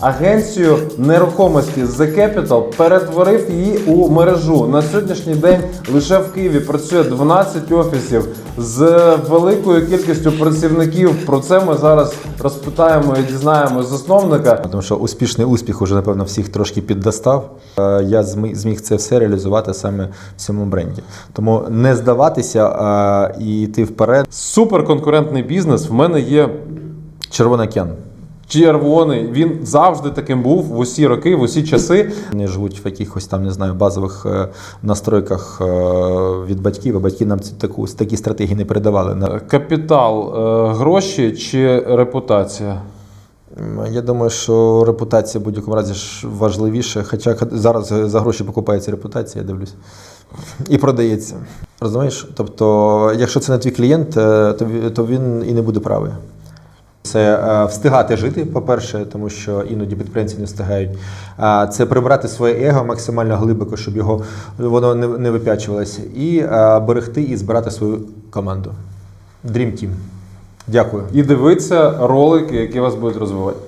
агенцію нерухомості The Capital, перетворив її у мережу. На сьогоднішній день лише в Києві працює 12 офісів з великою кількістю працівників. Про це ми зараз розпитаємо і дізнаємо засновника. Тому що успішний успіх уже, напевно, всіх трошки піддостав. Е, Я зміг це все реалізувати саме в цьому бренді. Тому не здаватися а, і йти вперед. Суперконкурентний бізнес. В мене є Червоний океан. Червоний. Він завжди таким був в усі роки, в усі часи. Вони живуть в якихось там, не знаю, базових е, настройках е, від батьків, а батьки нам таку, такі стратегії не передавали. Капітал, е, гроші чи репутація? Я думаю, що репутація в будь-якому разі ж важливіше. Хоча зараз за гроші покупається репутація, я дивлюсь. І продається. Розумієш? Тобто, якщо це не твій клієнт, то то він і не буде правий. Це е, встигати жити, по-перше, тому що іноді підприємці не встигають. Це прибрати своє его максимально глибоко, щоб його воно не, вип'ячувалося. І е, берегти і збирати свою команду. Dream Team. Дякую. І дивиться ролики, які вас будуть розвивати.